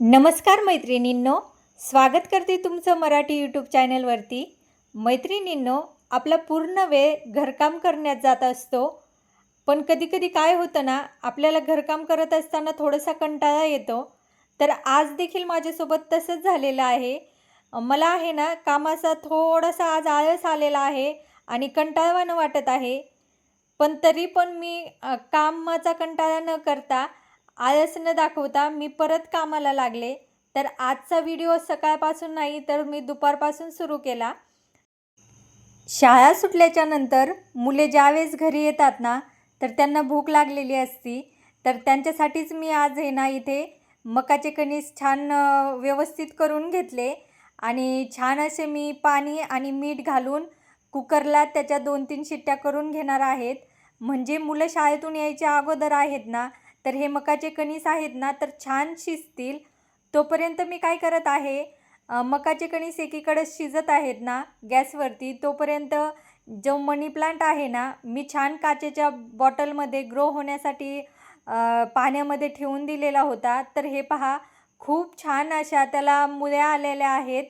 नमस्कार मैत्रिणींनो स्वागत करते तुमचं मराठी यूट्यूब चॅनलवरती. मैत्रिणींनो आपला पूर्ण वेळ घरकाम करण्यात जात असतो. पण कधीकधी काय होतं ना आपल्याला घरकाम करत असताना थोडासा कंटाळा येतो. तर आज देखील माझ्यासोबत तसंच झालेलं आहे. मला आहे ना कामाचा थोडासा आज आळस आलेला आहे आणि कंटाळवाणं वाटत आहे. पण तरी पण मी कामाचा कंटाळा न करता आळस न दाखवता मी परत कामाला लागले. तर आजचा व्हिडिओ सकाळपासून नाही तर मी दुपारपासून सुरू केला. शाळा सुटल्याच्या नंतर मुले ज्यावेळेस घरी येतात ना तर त्यांना भूक लागलेली असती. तर त्यांच्यासाठीच मी आज आहे ना इथे मकाचे कणीस छान व्यवस्थित करून घेतले. आणि छान असे मी पाणी आणि मीठ घालून कुकरला त्याच्या दोन तीन शिट्ट्या करून घेणार आहेत. म्हणजे मुलं शाळेतून यायच्या अगोदर आहेत ना तर हे मकाचे कणीस आहेत ना तर छान शिजतील. तोपर्यंत मी काय करत आहे मकाचे कणीस एकीकडं शिजत आहेत ना गॅसवरती तोपर्यंत जो मनी प्लांट आहे ना मी छान काचेच्या बॉटलमध्ये ग्रो होण्यासाठी पाण्यामध्ये ठेवून दिलेला होता. तर हे पहा खूप छान अशा त्याला मुळ्या आलेल्या आहेत.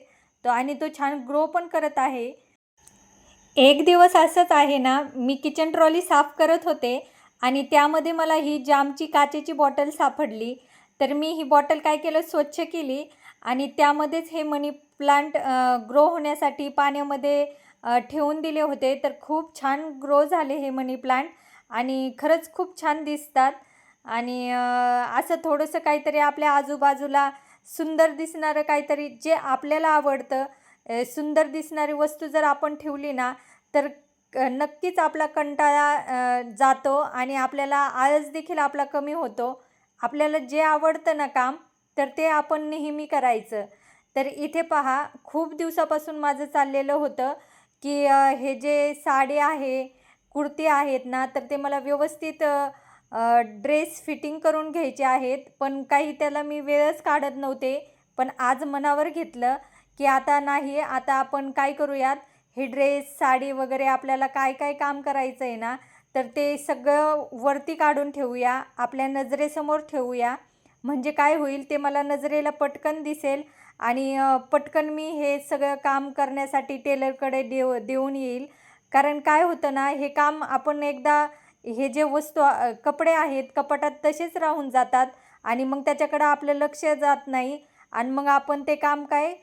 तो आणि तो छान ग्रो पण करत आहे. एक दिवस असंच आहे ना मी किचन ट्रॉली साफ करत होते. आणि त्यामध्ये मला ही जामची काचेची बॉटल सापडली. तर मी ही बॉटल काय केलं? स्वच्छ केली आणि त्यामध्येच हे मनी प्लांट ग्रो होण्यासाठी पाण्यामध्ये ठेवून दिले होते. तर खूप छान ग्रो झाले हे मनी प्लांट आणि खरंच खूप छान दिसतात. आणि असं थोडंसं काहीतरी आपल्या आजूबाजूला सुंदर दिसणारं काहीतरी जे आपल्याला आवडतं सुंदर दिसणारी वस्तू जर आपण ठेवली ना तर नक्कीच आपला कंटाळा जातो आणि आपल्याला आळस देखील आपला कमी होतो. आपल्याला जे आवडतं ना काम तर ते आपण नेहमी करायचं. तर इथे पहा खूप दिवसापासून माझं चाललेलं होतं की हे जे साडी आहे कुर्ती आहेत ना तर ते मला व्यवस्थित ड्रेस फिटिंग करून घ्यायचे आहेत. पण काही त्याला मी वेळच काढत नव्हते. पण आज मनावर घेतलं की आता नाही आता आपण काय करूयात? हे ड्रेस साडी वगैरे आपल्याला काय काय काम करायचं आहे ना तर ते सगळं वरती काढून ठेवूया आपल्या नजरेसमोर ठेवूया. म्हणजे काय होईल ते मला नजरेला पटकन दिसेल आणि पटकन मी हे सगळं काम करण्यासाठी टेलरकडे देव देऊन येईल. कारण काय होतं ना हे काम आपण एकदा हे जे वस्तू कपडे आहेत कपाटात तसेच राहून जातात आणि मग त्याच्याकडं आपलं लक्ष जात नाही. आणि मग आपण ते काम काय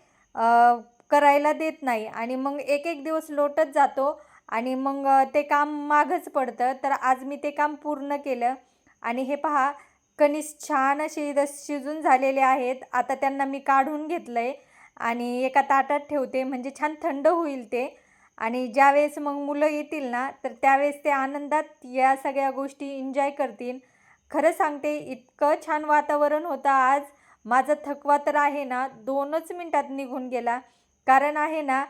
करायला देत नाही. आणि मग एक एक दिवस लोटत जातो आणि मग ते काम मागच पडतं. तर आज मी ते काम पूर्ण केलं. आणि हे पहा कणीस छान असे शिजून झालेले आहेत. आता त्यांना मी काढून घेतलं आहे आणि एका ताटात ठेवते. म्हणजे छान थंड होईल ते. आणि ज्यावेळेस मग मुलं येतील ना तर त्यावेळेस ते आनंदात या सगळ्या गोष्टी एन्जॉय करतील. खरं सांगते इतकं छान वातावरण होतं आज. माझा थकवा तर आहे ना दोनच मिनटात निघून गेला. कारण आहे ना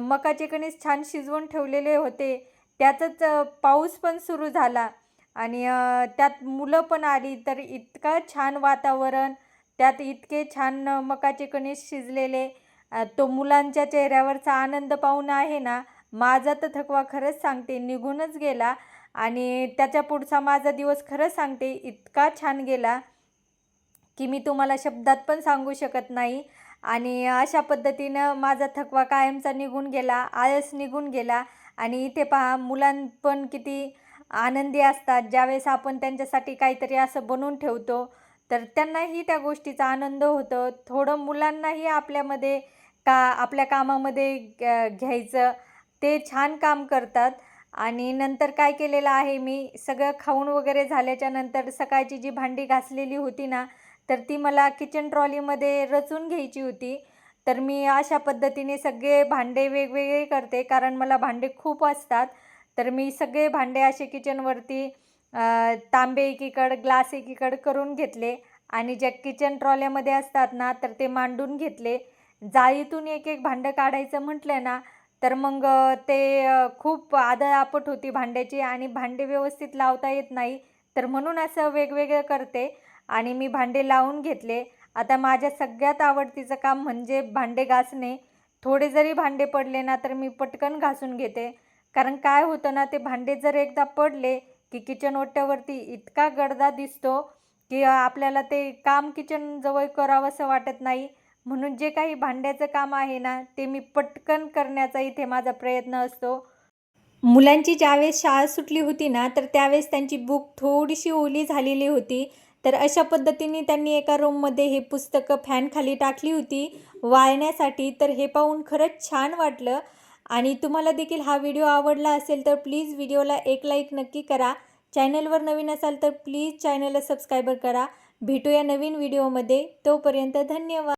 मकाचे कणीस छान शिजवून ठेवलेले होते. त्यातच पाऊस पण सुरू झाला. आणि त्यात मुलं पण आली. तर इतकं छान वातावरण त्यात इतके छान मकाचे कणीस शिजलेले. तो मुलांच्या चेहऱ्यावरचा आनंद पाहून आहे ना माझा तर थकवा खरंच सांगते. निघूनच गेला. आणि त्याच्या पुढचा माझा दिवस खरंच सांगते इतका छान गेला की मी तुम्हाला शब्दात पण सांगू शकत नाही. आणि अशा पद्धतीनं माझा थकवा कायमचा निघून गेला आळस निघून गेला. आणि इथे पहा मुलां पण किती आनंदी असतात. ज्यावेळेस आपण त्यांच्यासाठी काहीतरी असं बनवून ठेवतो तर त्यांनाही त्या गोष्टीचा आनंद होतो. थोडं मुलांनाही आपल्यामध्ये का आपल्या कामामध्ये घ्यायचं ते छान काम करतात. आणि नंतर काय केलेलं आहे मी सगळं खाऊन वगैरे झाल्याच्यानंतर सकाळची जी भांडी घासलेली होती ना तर ती मला किचन ट्रॉलीमध्ये रचून घ्यायची होती. तर मी अशा पद्धतीने सगळे भांडे वेगवेगळे करते कारण मला भांडे खूप असतात. तर मी सगळे भांडे असे किचनवरती तांबे एकीकडं ग्लास एकीकडं करून घेतले. आणि ज्या किचन ट्रॉल्यामध्ये असतात ना तर ते मांडून घेतले. जाळीतून एक एक भांडं काढायचं म्हटलं ना तर मग ते खूप आदळआपट होती भांड्याची. आणि भांडे व्यवस्थित लावता येत नाही. तर म्हणून असं वेगवेगळं करते. आणि मी भांडे लावून घेतले. आता माझ्या सगळ्यात आवडतीचं काम म्हणजे भांडे घासणे. थोडे जरी भांडे पडले ना तर मी पटकन घासून घेते. कारण काय होतं ना ते भांडे जर एकदा पडले की किचन ओट्यावरती इतका गडदा दिसतो की आपल्याला ते काम किचनजवळ करावंसं वाटत नाही. म्हणून जे काही भांड्याचं काम आहे ना ते मी पटकन करण्याचा इथे माझा प्रयत्न असतो. मुलांची ज्यावेळेस शाळा सुटली होती ना तर त्यावेळेस त्यांची बुक थोडीशी ओली झालेली होती. तर अशा पद्धतीने त्यांनी एका रूममध्ये हे पुस्तकं फॅनखाली टाकली होती वाळण्यासाठी. तर हे पाहून खरंच छान वाटलं. आणि तुम्हाला देखील हा व्हिडिओ आवडला असेल तर प्लीज व्हिडिओला एक लाईक नक्की करा. चॅनलवर नवीन असाल तर प्लीज चॅनलला सबस्क्रायबर करा. भेटूया नवीन व्हिडिओमध्ये तोपर्यंत धन्यवाद.